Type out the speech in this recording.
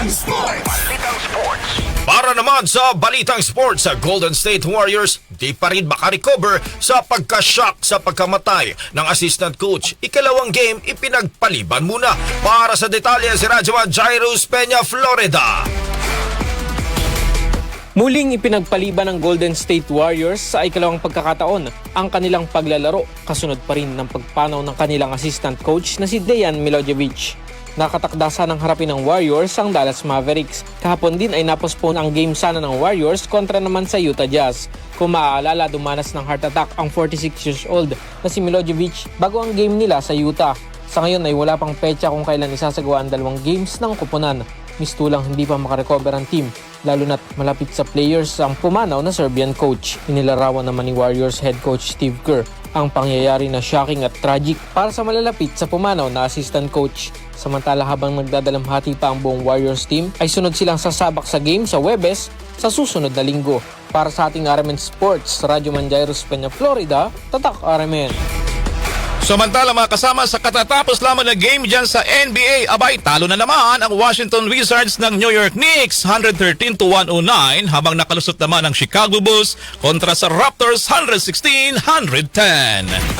Balitang Sports! Balitang Sports. Para naman sa Balitang Sports sa Golden State Warriors, di pa rin makarecover sa pagka-shock sa pagkamatay ng assistant coach. Ikalawang game, ipinagpaliban muna. Para sa detalye si Radyoman Jairus Peña, Florida. Muling ipinagpaliban ng Golden State Warriors sa ikalawang pagkakataon ang kanilang paglalaro kasunod pa rin ng pagpanaw ng kanilang assistant coach na si Dejan Milojevic. Nakatakdasa ng harapin ng Warriors ang Dallas Mavericks. Kahapon din ay napospone ang game sana ng Warriors kontra naman sa Utah Jazz. Kung maaalala, dumanas ng heart attack ang 46 years old na si Milojevic bago ang game nila sa Utah. Sa ngayon ay wala pang petsa kung kailan isasagawa ang dalawang games ng kupunan. Mistulang hindi pa makarecover ang team lalo na't malapit sa players ang pumanaw na Serbian coach. Inilarawan naman ni Warriors head coach Steve Kerr ang pangyayari na shocking at tragic para sa malalapit sa pumanaw na assistant coach. Samantala habang nagdadalamhati pa ang buong Warriors team ay sunod silang sasabak sa game sa Webes sa susunod na linggo. Para sa ating RMN Sports, Radyo Manjairos Peña, Florida, Tatak RMN. Samantala mga kasama sa katatapos lamang na game dyan sa NBA, abay talo na naman ang Washington Wizards ng New York Knicks 113 to 109 habang nakalusot naman ang Chicago Bulls kontra sa Raptors 116-110.